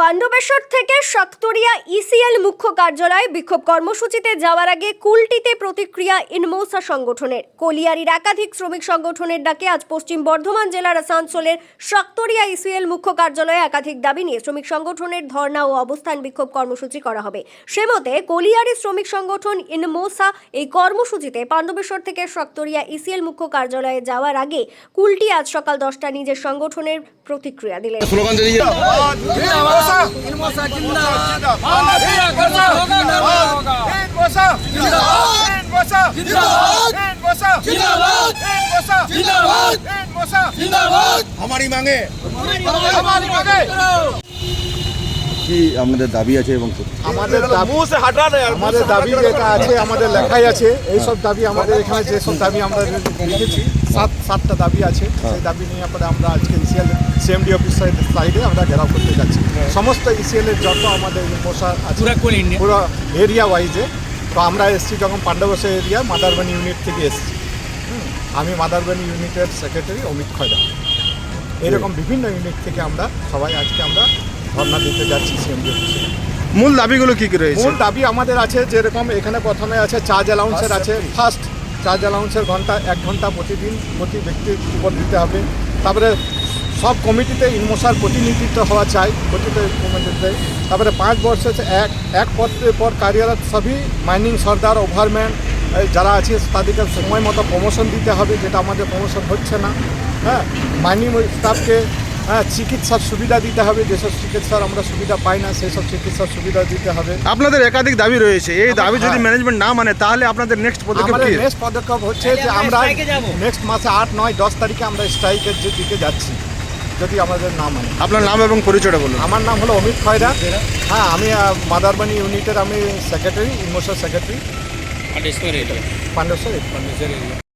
পাণ্ডবেশ্বর থেকে সাততরিয়া ইসিএল মুখ্য কার্যালয়ে বিক্ষোভ কর্মসূচিতে যাওয়ার আগে কুলটিতে প্রতিক্রিয়া ইনমৌসা সংগঠনের। কলিয়ারির একাধিক শ্রমিক সংগঠনের ডাকে আজ পশ্চিম বর্ধমান জেলার আসানসোলের সাততরিয়া ইসিএল মুখ্য কার্যালয়ে একাধিক দাবি নিয়ে শ্রমিক সংগঠনের ধর্ণা ও অবস্থান বিক্ষোভ কর্মসূচি করা হবে। সে মতে, কলিয়ারি শ্রমিক সংগঠন ইনমোসা এই কর্মসূচিতে পাণ্ডবেশ্বর থেকে সাততরিয়া ইসিএল মুখ্য কার্যালয়ে যাওয়ার আগে কুলটি আজ সকাল দশটা নিজের সংগঠনের প্রতিক্রিয়া দিলেন। চালিয়ে যাও। আমারই মাঙে। কি আমাদের দাবি আছে এবং আমাদের দাবি আমাদের দাবি যেটা আছে আমাদের লেখাই আছে। এই সব দাবি আমাদের এখানে যেসব দাবি আমরা লিখেছি সাত সাতটা দাবি আছে। সেই দাবি নিয়ে পরে আমরা আজকে ইসিএল সিএমডি অফিসের সাইডে আমরা ঘেরাও করতে যাচ্ছি। সমস্ত ইসিএল এর যত আমাদের পোষা আছে পুরো এরিয়া ওয়াইজে তো আমরা এসেছি যখন পাণ্ডবসা এরিয়া মাদারবানি ইউনিট থেকে এসেছি। আমি মাদারবানি ইউনিটের সেক্রেটারি অমিত খয়রা এরকম বিভিন্ন ইউনিট থেকে আমরা সবাই আজকে আমরা ধর্ণা দিতে যাচ্ছি সিএমডি অফিসে মূল দাবিগুলো কি কি রয়েছে? মূল দাবি আমাদের আছে যেরকম এখানে প্রথমে আছে চার্জ অ্যালাউন্সের আছে। ফার্স্ট চার্জ অ্যালাউন্সের ঘণ্টা এক ঘণ্টা প্রতিদিন প্রতি ব্যক্তির উপর দিতে হবে। তারপরে সব কমিটিতে ইনমোসার প্রতিনিধিত্ব হওয়া চাই প্রতিটা কমিটিতে। তারপরে পাঁচ বছর এক এক পদের পর কার্যরত সবই মাইনিং সর্দার ওভারম্যান যারা আছে তাদেরকে সময় মতো প্রমোশন দিতে হবে যেটা আমাদের প্রমোশন হচ্ছে না। হ্যাঁ মাইনিং স্টাফকে হ্যাঁ চিকিৎসার সুবিধা দিতে হবে যেসব চিকিৎসার আমরা সুবিধা পাই না সেসব চিকিৎসার সুবিধা দিতে হবে। আপনাদের একাধিক দাবি রয়েছে এই দাবি যদি। ম্যানেজমেন্ট না মানে তাহলে আপনাদের নেক্সট পদক্ষেপ কি? নেক্সট পদক্ষেপ হচ্ছে যে আমরা নেক্সট মাসে আট নয় দশ তারিখে আমরা স্ট্রাইকের যে দিকে যাচ্ছি যদি আমাদের না মানে। আপনার নাম এবং পরিচয়টা বলুন। আমার নাম হলো অমিত খয়রা। হ্যাঁ আমি মাদারবানি ইউনিটের আমি secretary emotion secretary Pandeswar Pandeswar